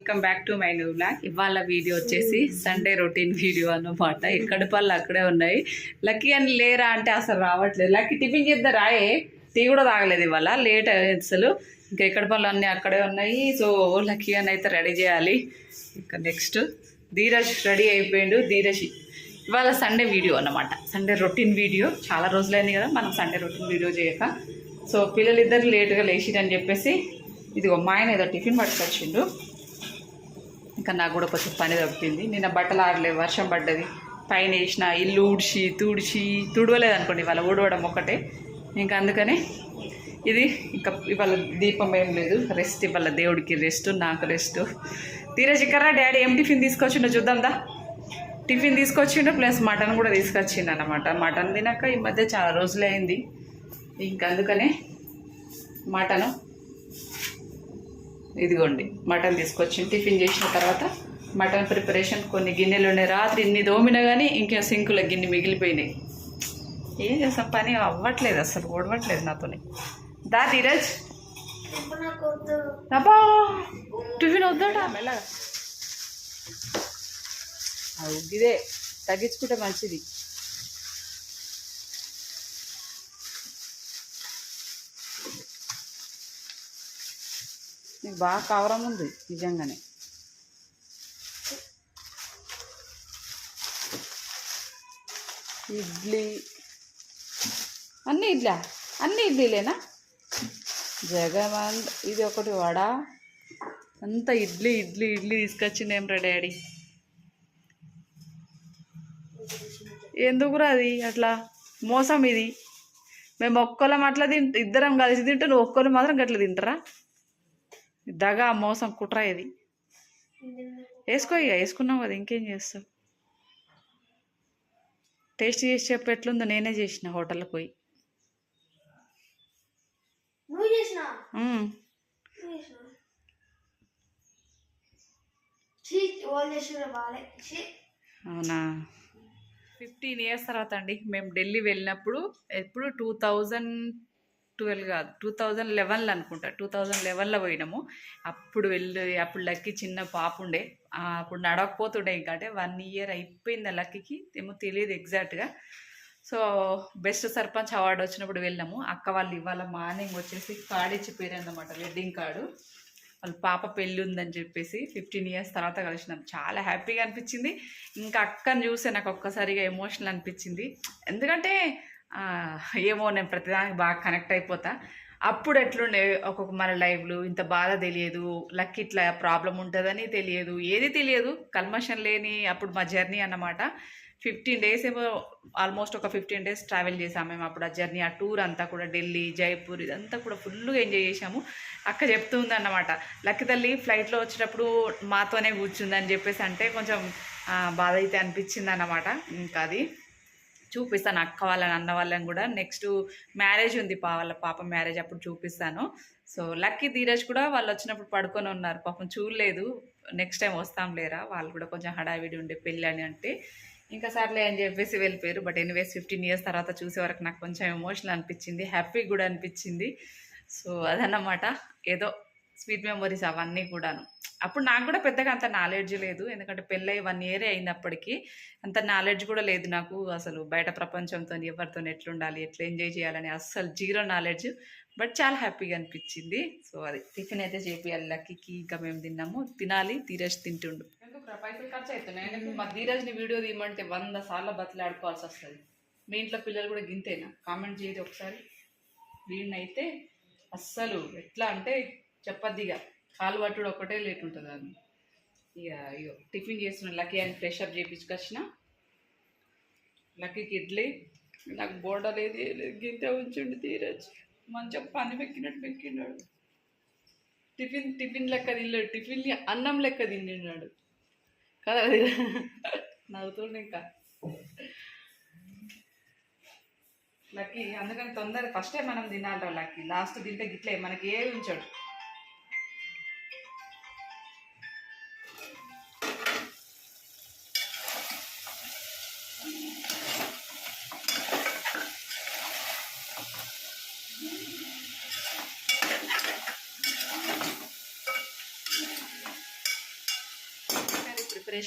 Welcome back to my new vlog ఇవాళ video వచ్చేసి Sunday routine video అన్నమాట. ఎక్కడ పళ్ళు అక్కడే ఉన్నాయి. లక్కీ అని లేరా అంటే అసలు రావట్లేదు. లక్కీ టిఫిన్ చేద్దా? రాయే. టీ కూడా తాగలేదు ఇవాళ. లేట్ అసలు. ఇంకా ఎక్కడ పళ్ళు అన్నీ అక్కడే ఉన్నాయి. సో లక్కీ అని అయితే రెడీ చేయాలి. ఇంకా నెక్స్ట్ ధీరజ్ రెడీ అయిపోయిండు. ధీరజ్ ఇవాళ సండే వీడియో అన్నమాట. సండే రొటీన్ వీడియో చాలా రోజులైంది కదా. మనం సండే రొటీన్ వీడియో చేయక. సో పిల్లలిద్దరు లేటుగా లేట్గా లేచిరని చెప్పేసి ఇదిగో మా ఆయన ఏదో టిఫిన్ పట్టుకొచ్చిండు. ఇంకా నాకు కూడా కొంచెం పని తప్పింది నిన్న బట్టలు ఆడలే వర్షం పడ్డది. పైన వేసిన ఇల్లు ఊడ్చి తుడిచి తుడవలేదు అనుకోండి ఇవాళ ఊడవడం ఒక్కటే. ఇంకా అందుకనే ఇది ఇంకా ఇవాళ దీపం ఏం లేదు. రెస్ట్ ఇవాళ దేవుడికి రెస్ట్ నాకు రెస్ట్. తీరజిక్కరా డాడీ ఏం టిఫిన్ తీసుకొచ్చిండో చూద్దాందా టిఫిన్ తీసుకొచ్చిండు ప్లస్ మటన్ కూడా తీసుకొచ్చిండు అనమాట మటన్ తినాక ఈ మధ్య చాలా రోజులే అయింది ఇంకా అందుకనే మటను ఇదిగోండి మటన్ తీసుకొచ్చి టిఫిన్ చేసిన తర్వాత మటన్ ప్రిపరేషన్ కొన్ని గిన్నెలు ఉన్నాయి. రాత్రి ఇన్ని దోమినా కానీ ఇంకా సింకుల గిన్నె మిగిలిపోయినాయి. ఏం చేస్తాం? పని అవ్వట్లేదు అసలు ఓడవట్లేదు నాతోని. దా ధీరజ్. అబ్బా టిఫిన్ వద్దాడా మెల్లగా ఇదే తగ్గించుకుంటే మంచిది. నీకు బాగా కవరం ఉంది నిజంగానే. ఇడ్లీ. అన్నీ ఇడ్లా? అన్నీ ఇడ్లీలేనా? జగన్ ఇది ఒకటి వడ. అంతా ఇడ్లీ ఇడ్లీ ఇడ్లీ తీసుకొచ్చిందేం రా డాడీ? ఎందుకురా అది అట్లా? మోసం ఇది. మేము ఒక్కళ్ళం అట్లా తింట ఇద్దరం కలిసి తింటే నువ్వు ఒక్కరు మాత్రం గట్లా తింటారా? దగా మోసం కుట్ర ఇది. వేసుకో ఇక వేసుకున్నావు కదా ఇంకేం చేస్తావు? టేస్ట్ చేసి చెప్పు ఎట్లుందో నేనే చేసిన హోటల్కి పోయి. అవునా? ఫిఫ్టీన్ ఇయర్స్ తర్వాత అండి మేము ఢిల్లీ వెళ్ళినప్పుడు ఎప్పుడు టూ థౌజండ్ ట్వెల్వ్ కాదు టూ థౌజండ్ లెవెన్లో అనుకుంటా టూ థౌజండ్ లెవెన్లో పోయినాము. అప్పుడు వెళ్ళి అప్పుడు లక్కీ చిన్న పాప ఉండే. అప్పుడు నడవకపోతుండే ఇంకా అంటే వన్ ఇయర్ అయిపోయింది ఆ లక్కీకి. ఏమో తెలియదు ఎగ్జాక్ట్గా. సో బెస్ట్ సర్పంచ్ అవార్డు వచ్చినప్పుడు వెళ్ళాము అక్క వాళ్ళు ఇవాళ మార్నింగ్ వచ్చేసి కార్డు ఇచ్చిపోయారు అనమాట వెడ్డింగ్ కార్డు. వాళ్ళ పాప పెళ్ళి ఉందని చెప్పేసి ఫిఫ్టీన్ ఇయర్స్ తర్వాత కలిసినాం. చాలా హ్యాపీగా అనిపించింది. ఇంకా అక్కని చూసే నాకు ఒక్కసారిగా ఎమోషనల్ అనిపించింది. ఎందుకంటే ఏమో నేను ప్రతిదానికి బాగా కనెక్ట్ అయిపోతా. అప్పుడు ఎట్లుండే ఒక్కొక్క మన లైఫ్లు ఇంత బాధ తెలియదు లక్ ఇట్లా ప్రాబ్లం ఉంటుందని తెలియదు. ఏది తెలియదు కల్మషన్ లేని అప్పుడు మా జర్నీ అన్నమాట. ఫిఫ్టీన్ డేస్ ఏమో ఆల్మోస్ట్ ఒక ఫిఫ్టీన్ డేస్ ట్రావెల్ చేసాము మేము అప్పుడు ఆ జర్నీ ఆ టూర్ అంతా కూడా ఢిల్లీ జైపూర్ ఇదంతా కూడా ఫుల్గా ఎంజాయ్ చేసాము అక్క చెప్తుంది అన్నమాట లక్కి తల్లి ఫ్లైట్లో వచ్చేటప్పుడు మాతోనే కూర్చుందని చెప్పేసి అంటే కొంచెం బాధ అయితే అనిపించింది అన్నమాట. ఇంకా అది చూపిస్తాను అక్క వాళ్ళని అన్న వాళ్ళని కూడా. నెక్స్ట్ మ్యారేజ్ ఉంది పా వాళ్ళ పాప మ్యారేజ్ అప్పుడు చూపిస్తాను. సో లక్కీ ధీరజ్ కూడా వాళ్ళు వచ్చినప్పుడు పడుకొని ఉన్నారు. పాపం చూడలేదు. నెక్స్ట్ టైం వస్తాం లేరా? వాళ్ళు కూడా కొంచెం హడావిడి ఉండే పెళ్ళి అని అంటే. ఇంకా సర్లే అని చెప్పేసి వెళ్ళిపోయారు. బట్ ఎనీవేస్ ఫిఫ్టీన్ ఇయర్స్ తర్వాత చూసే వరకు నాకు కొంచెం ఎమోషనల్ అనిపించింది. హ్యాపీ కూడా అనిపించింది. సో అదన్నమాట. ఏదో స్వీట్ మెమొరీస్ అవన్నీ కూడాను. అప్పుడు నాకు కూడా పెద్దగా అంత నాలెడ్జ్ లేదు. ఎందుకంటే పెళ్ళై వన్ ఇయరే అయినప్పటికీ అంత నాలెడ్జ్ కూడా లేదు నాకు. అసలు బయట ప్రపంచంతో ఎవరితో ఎట్లుండాలి ఎట్లా ఎంజాయ్ చేయాలని అస్సలు జీరో నాలెడ్జ్. బట్ చాలా హ్యాపీగా అనిపించింది. సో అది టిఫిన్ అయితే చేపియాలి లక్కీకి. ఇంకా మేము తిన్నాము. తినాలి ధీరజ్ తింటుండు. పైసలు ఖర్చు అవుతున్నాయి మా ధీరజ్ని వీడియో తీయమంటే వంద సార్లు బతిలాడుకోవాల్సి వస్తుంది మీ ఇంట్లో పిల్లలు కూడా గింతేనా? కామెంట్ చేయదు ఒకసారి. వీడినైతే అస్సలు ఎట్లా అంటే చెప్పద్దిగా. కాలు పట్టుడు ఒకటే లేట్ ఉంటుంది అది ఇక అయ్యో టిఫిన్ చేస్తున్న లక్కీ అని ఫ్రెష్ అప్ చేయించుకొచ్చిన లక్కీకి ఇడ్లీ నాకు బోర్డ లేదు ఏం లేదు గింతే ఉంచండి తీరచ్చు. మంచిగా పని పెక్కినట్టు పెక్కినాడు టిఫిన్ టిఫిన్ లెక్క తిన్నాడు టిఫిన్ అన్నం లెక్క తిన్నాడు కదా నవ్వుతుండే ఇంకా. లక్కీ అందుకని తొందర ఫస్టే మనం తినాలి లక్కీ. లాస్ట్ తింటే గిట్లే మనకి ఏ ఉంచాడు.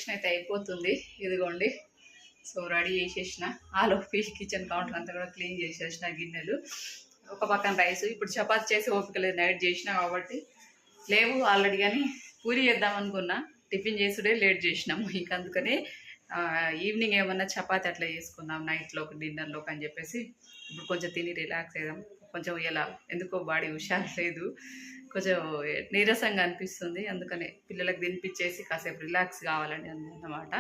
ప్రిపరేషన్ అయితే అయిపోతుంది. ఇదిగోండి. సో రెడీ చేసేసిన. ఆలోపి ఫిష్ కిచెన్ కౌంటర్ అంతా కూడా క్లీన్ చేసేసిన గిన్నెలు. ఒక పక్కన రైస్. ఇప్పుడు చపాతి చేసి ఓపిక లేదు. నైట్ చేసిన కాబట్టి. లేవు ఆల్రెడీ కానీ పూరి చేద్దాం అనుకున్నా. టిఫిన్ చేసుడే లేట్ చేసినాము. ఇంక అందుకని ఈవినింగ్ ఏమన్నా చపాతి అట్లా చేసుకుందాం. నైట్లోకి డిన్నర్లోకి అని చెప్పేసి. ఇప్పుడు కొంచెం తిని రిలాక్స్ అయ్యాం కొంచెం ఇలా ఎందుకో బాడీ హుషారు లేదు. కొంచెం నీరసంగా అనిపిస్తుంది. అందుకనే పిల్లలకు తినిపించేసి కాసేపు రిలాక్స్ కావాలని అన్నమాట.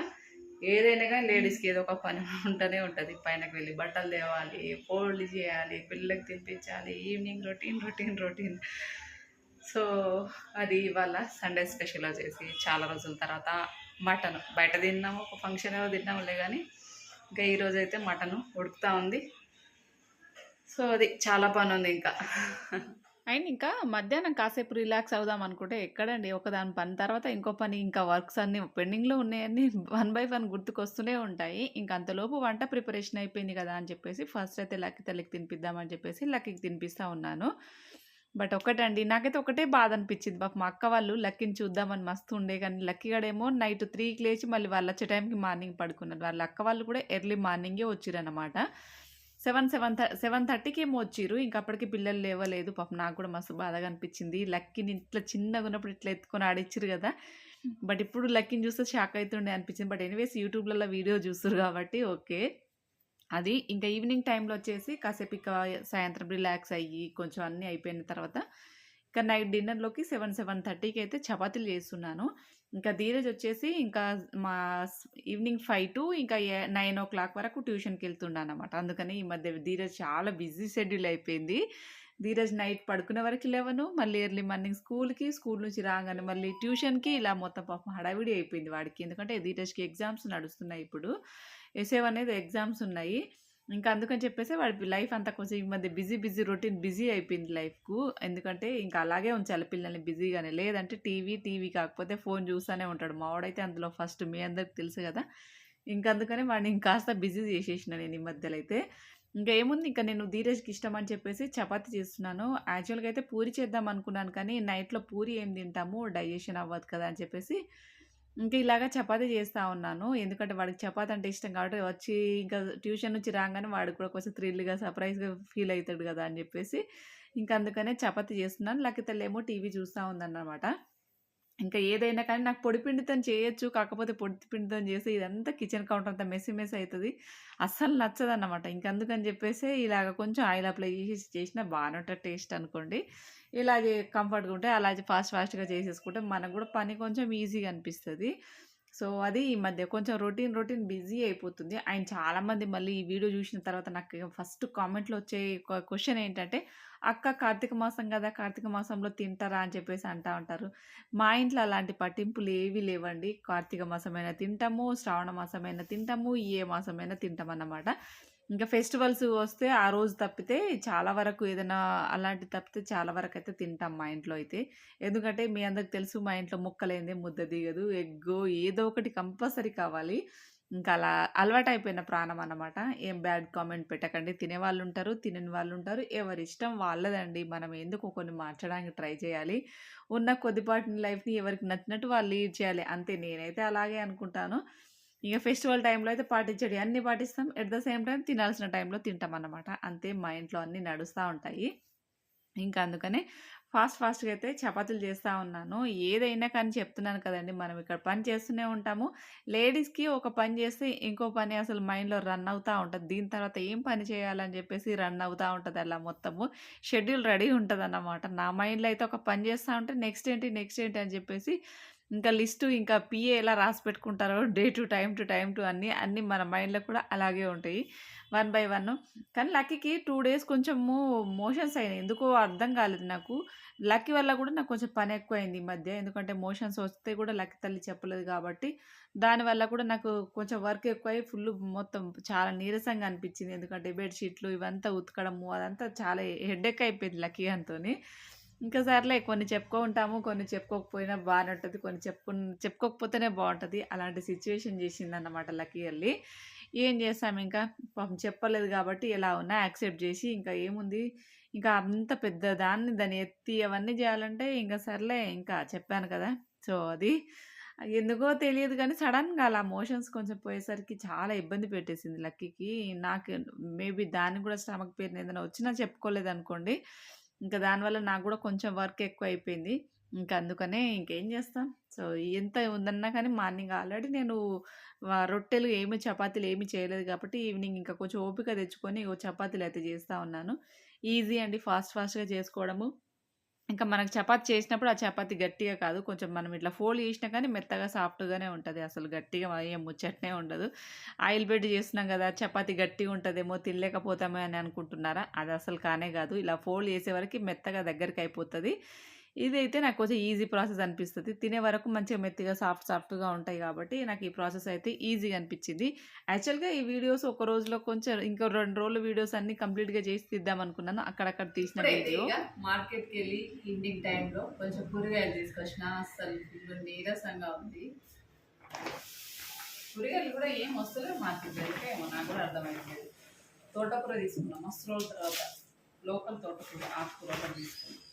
ఏదైనా కానీ లేడీస్కి ఏదో ఒక పని ఉంటూనే ఉంటుంది. పైనకి వెళ్ళి బట్టలు తేవాలి ఫోల్డ్ చేయాలి పిల్లలకు తినిపించాలి evening routine routine routine. So అది ఇవాళ సండే స్పెషల్ వచ్చేసి చాలా రోజుల తర్వాత మటన్. బయట తిన్నాము ఒక ఫంక్షన్ ఏదో తిన్నాములే కానీ ఇంకా ఈరోజు అయితే మటన్ ఉడుకుతూ ఉంది. సో అది చాలా పని ఉంది ఇంకా. అండ్ ఇంకా మధ్యాహ్నం కాసేపు రిలాక్స్ అవుదాం అనుకుంటే ఎక్కడండి? ఒకదాని పని తర్వాత ఇంకో పని ఇంకా వర్క్స్ అన్నీ పెండింగ్లో ఉన్నాయన్నీ వన్ బై వన్ గుర్తుకొస్తూనే ఉంటాయి. ఇంకా అంతలోపు వంట ప్రిపరేషన్ అయిపోయింది కదా అని చెప్పేసి ఫస్ట్ అయితే లక్కీ తల్లికి తినిపిద్దామని చెప్పేసి లక్కీకి తినిపిస్తూ ఉన్నాను. బట్ ఒకటండి నాకైతే ఒకటే బాధ అనిపించింది. పాప మా అక్క వాళ్ళు లక్కీని చూద్దామని మస్తు ఉండే కానీ లక్కీగాడేమో నైట్ త్రీకి లేచి మళ్ళీ వాళ్ళు వచ్చే టైంకి మార్నింగ్ పడుకున్నారు. వాళ్ళ అక్క వాళ్ళు కూడా ఎర్లీ మార్నింగే వచ్చిరన్నమాట సెవెన్ సెవెన్ సెవెన్ థర్టీకి ఏమో వచ్చిర్రు. ఇంకా అప్పటికి పిల్లలు లేవలేదు. పాపం నాకు కూడా మస్తు బాధగా అనిపించింది. లక్కీని ఇట్లా చిన్నగా ఉన్నప్పుడు ఇట్లా ఎత్తుకొని ఆడిచ్చిరు కదా. బట్ ఇప్పుడు లక్కీని చూస్తే షాక్ అవుతుండే అనిపించింది. బట్ ఎనీవేస్ యూట్యూబ్లలో వీడియో చూస్తారు కాబట్టి ఓకే. అది ఇంకా ఈవినింగ్ టైంలో వచ్చేసి కాసేపు ఇక సాయంత్రం రిలాక్స్ అయ్యి కొంచెం అన్నీ అయిపోయిన తర్వాత ఇంకా నైట్ డిన్నర్లోకి సెవెన్ సెవెన్ థర్టీకి అయితే చపాతీలు చేస్తున్నాను. ఇంకా ధీరజ్ వచ్చేసి ఇంకా మా ఈవినింగ్ ఫైవ్ టు ఇంకా నైన్ ఓ క్లాక్ వరకు ట్యూషన్కి వెళ్తుండే అనమాట అందుకని ఈ మధ్య ధీరజ్ చాలా బిజీ షెడ్యూల్ అయిపోయింది. ధీరజ్ నైట్ పడుకునే వరకు లేవను మళ్ళీ ఎర్లీ మార్నింగ్ స్కూల్కి స్కూల్ నుంచి రాగానే మళ్ళీ ట్యూషన్కి ఇలా మొత్తం పాపం హడావిడి అయిపోయింది వాడికి. ఎందుకంటే ధీరజ్కి ఎగ్జామ్స్ నడుస్తున్నాయి ఇప్పుడు. ఎస్ఏ అనేది ఎగ్జామ్స్ ఉన్నాయి. ఇంకా అందుకని చెప్పేసి వాడి లైఫ్ అంతా కొంచెం ఈ మధ్య బిజీ బిజీ రొటీన్ బిజీ అయిపోయింది లైఫ్కు. ఎందుకంటే ఇంకా అలాగే ఉంచాలి పిల్లల్ని బిజీగానే. లేదంటే టీవీ టీవీ కాకపోతే ఫోన్ చూస్తూనే ఉంటాడు. మావాడైతే అందులో ఫస్ట్ మీ అందరికి తెలుసు కదా. ఇంకా అందుకనే వాడిని ఇంకాస్త బిజీ చేసేసిన నేను ఈ మధ్యలో అయితే. ఇంకా ఏముంది? ఇంకా నేను ధీరజ్కి ఇష్టం అని చెప్పేసి చపాతి చేస్తున్నాను. యాక్చువల్గా అయితే పూరి చేద్దాం అనుకున్నాను కానీ నైట్లో పూరి ఏం తింటాము? డైజెషన్ అవ్వదు కదా అని చెప్పేసి ఇంకా ఇలాగా చపాతి చేస్తూ ఉన్నాను. ఎందుకంటే వాడికి చపాతి అంటే ఇష్టం కాబట్టి వచ్చి ఇంకా ట్యూషన్ నుంచి రాగానే వాడికి కూడా కొంచెం థ్రిల్గా సర్ప్రైజ్గా ఫీల్ అవుతాడు కదా అని చెప్పేసి ఇంకా అందుకనే చపాతి చేస్తున్నాను. లేకపోతే ఏమో టీవీ చూస్తూ ఉందన్నమాట. ఇంకా ఏదైనా కానీ నాకు పొడిపిండితో చేయొచ్చు కాకపోతే పొడి పిండితో చేస్తే ఇదంతా కిచెన్ కౌంటర్ అంతా మెస్సీ మెస్ అవుతుంది అస్సలు నచ్చదు అన్నమాట ఇంక అందుకని చెప్పేసి ఇలాగ కొంచెం ఆయిల్ అప్లై చేసి చేసినా బాగానే ఉంటుంది టేస్ట్ అనుకోండి. ఇలా కంఫర్ట్గా ఉంటే అలా ఫాస్ట్ ఫాస్ట్గా చేసేసుకుంటే మనకు కూడా పని కొంచెం ఈజీగా అనిపిస్తుంది. సో అది ఈ మధ్య కొంచెం రొటీన్ రొటీన్ బిజీ అయిపోతుంది. ఆయన చాలామంది మళ్ళీ ఈ వీడియో చూసిన తర్వాత నాకు ఫస్ట్ కామెంట్లో వచ్చే క్వశ్చన్ ఏంటంటే అక్క కార్తీక మాసం కదా కార్తీక మాసంలో తింటారా? అని చెప్పేసి అంటా ఉంటారు. మా ఇంట్లో అలాంటి పట్టింపులు ఏవి లేవండి. కార్తీక మాసమైనా తింటాము శ్రావణ మాసమైనా తింటాము ఏ మాసమైనా తింటాం అన్నమాట ఇంకా ఫెస్టివల్స్ వస్తే ఆ రోజు తప్పితే చాలా వరకు ఏదైనా అలాంటి తప్పితే చాలా వరకు అయితే తింటాం మా ఇంట్లో అయితే. ఎందుకంటే మీ అందరికి తెలుసు మా ఇంట్లో ముక్కలేందే ముద్ద దిగదు ఎగ్గో ఏదో ఒకటి కంపల్సరీ కావాలి. ఇంకా అలా అలవాటు అయిపోయిన ప్రాణం అన్నమాట. ఏం బ్యాడ్ కామెంట్ పెట్టకండి. తినే వాళ్ళు ఉంటారు తినని వాళ్ళు ఉంటారు. ఎవరి ఇష్టం వాళ్ళదండి. మనం ఎందుకు కొన్ని మార్చడానికి ట్రై చేయాలి? ఉన్న కొద్దిపాటి లైఫ్ని ఎవరికి నచ్చినట్టు వాళ్ళు లీడ్ చేయాలి. అంతే నేనైతే అలాగే అనుకుంటాను. ఇక ఫెస్టివల్ టైంలో అయితే పాటించండి అన్నీ పాటిస్తాం. ఎట్ ద సేమ్ టైం తినాల్సిన టైంలో తింటాం అన్నమాట. అంతే మా ఇంట్లో అన్నీ నడుస్తూ ఉంటాయి. ఇంకా అందుకనే ఫాస్ట్ ఫాస్ట్గా అయితే చపాతీలు చేస్తూ ఉన్నాను. ఏదైనా కానీ చెప్తున్నాను కదండి మనం ఇక్కడ పని చేస్తూనే ఉంటాము. లేడీస్కి ఒక పని చేస్తే ఇంకో పని అసలు మైండ్లో రన్ అవుతూ ఉంటుంది. దీని తర్వాత ఏం పని చేయాలని చెప్పేసి రన్ అవుతూ ఉంటుంది అలా మొత్తము. షెడ్యూల్ రెడీ ఉంటుంది అన్నమాట నా మైండ్లో అయితే ఒక పని చేస్తూ ఉంటే నెక్స్ట్ ఏంటి నెక్స్ట్ ఏంటి అని చెప్పేసి ఇంకా లిస్టు ఇంకా పిఏ ఎలా రాసి పెట్టుకుంటారో day to time to time to అన్నీ అన్నీ మన మైండ్లో కూడా అలాగే ఉంటాయి. One by one. కానీ లక్కీకి టూ డేస్ కొంచెము మోషన్స్ అయినాయి. ఎందుకో అర్థం కాలేదు నాకు. లక్కీ వల్ల కూడా నాకు కొంచెం పని ఎక్కువైంది ఈ మధ్య. ఎందుకంటే మోషన్స్ వస్తే కూడా లక్కీ తల్లి చెప్పలేదు కాబట్టి. దానివల్ల కూడా నాకు కొంచెం వర్క్ ఎక్కువై ఫుల్ మొత్తం చాలా నీరసంగా అనిపించింది. ఎందుకంటే బెడ్షీట్లు ఇవంతా ఉతకడము అదంతా చాలా హెడ్ఎక్ అయిపోయింది లక్కీ అంతోని. ఇంకా సర్లే కొన్ని చెప్పుకో ఉంటాము కొన్ని చెప్పుకోకపోయినా బాగానే ఉంటుంది కొన్ని చెప్పుకు చెప్పుకోకపోతేనే బాగుంటుంది అలాంటి సిచ్యువేషన్ చేసింది అన్నమాట లక్కీ వెళ్ళి ఏం చేస్తాం ఇంకా? పాపం చెప్పలేదు కాబట్టి ఎలా ఉన్నా యాక్సెప్ట్ చేసి ఇంకా ఏముంది? ఇంకా అంత పెద్ద దాన్ని దాన్ని ఎత్తి అవన్నీ చేయాలంటే ఇంకా సర్లే ఇంకా చెప్పాను కదా. సో అది. ఎందుకో తెలియదు కానీ సడన్‌గా అలా మోషన్స్ కొంచెం పోయేసరికి చాలా ఇబ్బంది పెట్టేసింది లక్కీకి. నాకు మేబీ దానికి కూడా స్టమక్ పెయిన్ ఏదైనా వచ్చినా చెప్పుకోలేదనుకోండి. ఇంకా దానివల్ల నాకు కూడా కొంచెం వర్క్ ఎక్కువ అయిపోయింది ఇంక అందుకనే ఇంకేం చేస్తాం. సో, ఎంత ఉందన్నా కానీ మార్నింగ్ ఆల్రెడీ నేను రొట్టెలు ఏమి చపాతీలు ఏమి చేయలేదు కాబట్టి ఈవినింగ్ ఇంకా కొంచెం ఓపిక తెచ్చుకొని చపాతీలు అయితే చేస్తా ఉన్నాను. ఈజీ అండి ఫాస్ట్ ఫాస్ట్‌గా చేసుకోవడము. ఇంకా మనకు చపాతి చేసినప్పుడు ఆ చపాతి గట్టిగా కాదు. కొంచెం మనం ఇట్లా ఫోల్డ్ చేసినా కానీ మెత్తగా సాఫ్ట్‌గానే ఉంటుంది అసలు గట్టిగా ఏం ముచ్చటనే ఉండదు. ఆయిల్ బెడ్ చేస్తున్నాం కదా! చపాతి గట్టిగా ఉంటుందేమో తినలేకపోతామే అని అనుకుంటున్నారా? అది అసలు కానే కాదు. ఇలా ఫోల్డ్ చేసేవరకి మెత్తగా దగ్గరికి అయిపోతుంది ఇదైతే నాకు కొంచెం ఈజీ ప్రాసెస్ అనిపిస్తది. తినే వరకు మంచిగా మెత్తగా సాఫ్ట్ సాఫ్ట్‌గా ఉంటాయి కాబట్టి నాకు ఈ ప్రాసెస్ అయితే ఈజీగా అనిపించింది. యాక్చువల్‌గా ఈ వీడియోస్ ఒక రోజులో కొంచెం ఇంకో 2 రోజులు వీడియోస్ అన్నీ కంప్లీట్‌గా చేసి తీద్దాం అనుకున్నాను. అక్కడక్కడ తీసిన వీడియో. ఇక మార్కెట్‌కెళ్ళి ఈవినింగ్ టైంలో కొంచెం కూరగాయలు తీసుకొచ్చిన అస్సలు ఫుల్ నీరసంగా ఉంది. కూరగాయలు కూడా ఏం వస్తలేవు మార్కెట్‌లో ఎందుకేమో నాకు కూడా అర్థమైతలేదు. తోటకూర తీసుకున్నాం మస్తు రోజుల తర్వాత. లోకల్ తోటకూర ఆకుకూర తీసుకున్నాం.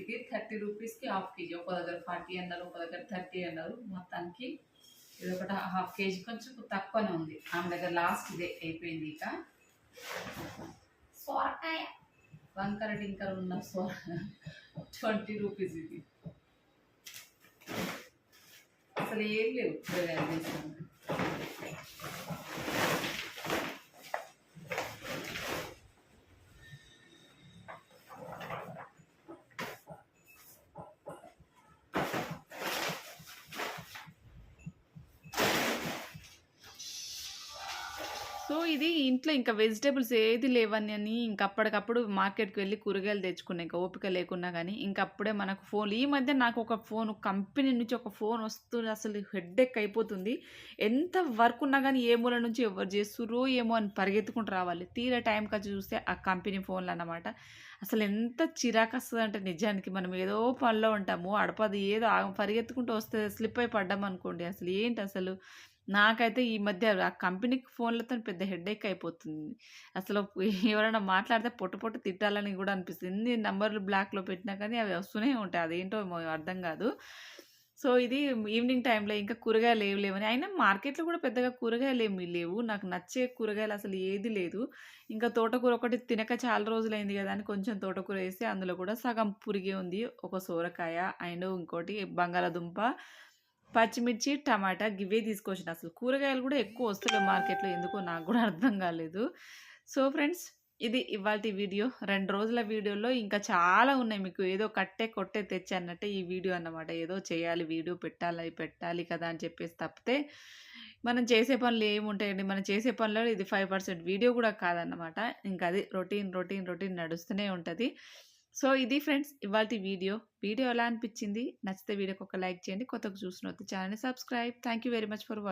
ఇది థర్టీ రూపీస్కి హాఫ్ కేజీ. ఒక దగ్గర ఫార్టీ అన్నారు ఒక దగ్గర థర్టీ అన్నారు. మొత్తానికి ఇది ఒకటి హాఫ్ కేజీ కొంచెం తక్కువనే ఉంది. ఆమె దగ్గర లాస్ట్ ఇదే అయిపోయింది ఇక. సొరకాయ. వంకర టింకర ఉన్న సొర. ట్వంటీ రూపీస్ ఇది. అసలు ఏం లేవు. కూరగాయలు సో, ఇది ఇంట్లో ఇంకా వెజిటేబుల్స్ ఏది లేవని అని ఇంకా అప్పటికప్పుడు మార్కెట్‌కి వెళ్ళి కూరగాయలు తెచ్చుకున్నా. ఇంకా ఓపిక లేకున్నా కానీ ఇంక అప్పుడే మనకు ఫోన్ ఈ మధ్య నాకు ఒక ఫోన్ కంపెనీ నుంచి ఒక ఫోన్ వస్తుంది అసలు హెడ్‌ఏక్ అయిపోతుంది. ఎంత వర్క్ ఉన్నా కానీ ఏ మూల నుంచి ఎవరు చేస్తుర్రో ఏమో అని పరిగెత్తుకుంటూ రావాలి. తీరా ఖర్చు చూస్తే ఆ కంపెనీ ఫోన్లు అన్నమాట అసలు ఎంత చిరాకు వస్తుంది అంటే నిజానికి మనం ఏదో పనిలో ఉంటాము. అడపది ఏదో పరిగెత్తుకుంటూ వస్తే స్లిప్ అయి పడ్డామనుకోండి అసలు ఏంటి అసలు నాకైతే ఈ మధ్య ఆ కంపెనీకి ఫోన్లతో పెద్ద హెడ్‌ఏక్ అయిపోతుంది. అసలు ఎవరైనా మాట్లాడితే పొట్టు పొట్టు తిట్టాలని కూడా అనిపిస్తుంది. ఎన్ని నంబర్‌లు బ్లాక్‌లో పెట్టినా కానీ అవి వస్తూనే ఉంటాయి. అదేంటో అర్థం కాదు. సో, ఇది ఈవినింగ్ టైంలో ఇంకా కూరగాయలు ఏవి లేవని అయినా మార్కెట్‌లో కూడా పెద్దగా కూరగాయలు ఏమి లేవు. నాకు నచ్చే కూరగాయలు అసలు ఏది లేదు. ఇంకా తోటకూర ఒకటి తినక చాలా రోజులైంది కదా! అని కొంచెం తోటకూర వేసి అందులో కూడా సగం పురిగే ఉంది. ఒక సోరకాయ అండ్ ఇంకోటి బంగాళాదుంప, పచ్చిమిర్చి, టమాటా గివే తీసుకొచ్చిన. అసలు కూరగాయలు కూడా ఎక్కువ వస్తున్నాయి మార్కెట్‌లో ఎందుకో నాకు కూడా అర్థం కాలేదు. సో, ఫ్రెండ్స్ ఇది ఇవాల్టి వీడియో. రెండు రోజుల వీడియోలో ఇంకా చాలా ఉన్నాయి. మీకు ఏదో కట్టే కొట్టే తెచ్చి అన్నట్టే ఈ వీడియో అన్నమాట. ఏదో చేయాలి వీడియో పెట్టాలి పెట్టాలి కదా! అని చెప్పేసి తప్పితే మనం చేసే పనులు ఏముంటాయండి. మనం చేసే పనులలో ఇది ఫైవ్ పర్సెంట్ వీడియో కూడా కాదన్నమాట. ఇంకా అది రొటీన్, రొటీన్, రొటీన్ నడుస్తూనే ఉంటుంది సో, ఇది ఫ్రెండ్స్ ఇవాళ వీడియో. వీడియో ఎలా అనిపించింది? నచ్చితే వీడియోకి ఒక లైక్ చేయండి. కొత్తగా చూసినోళ్ళు ఛానల్ని subscribe. Thank you very much for watching.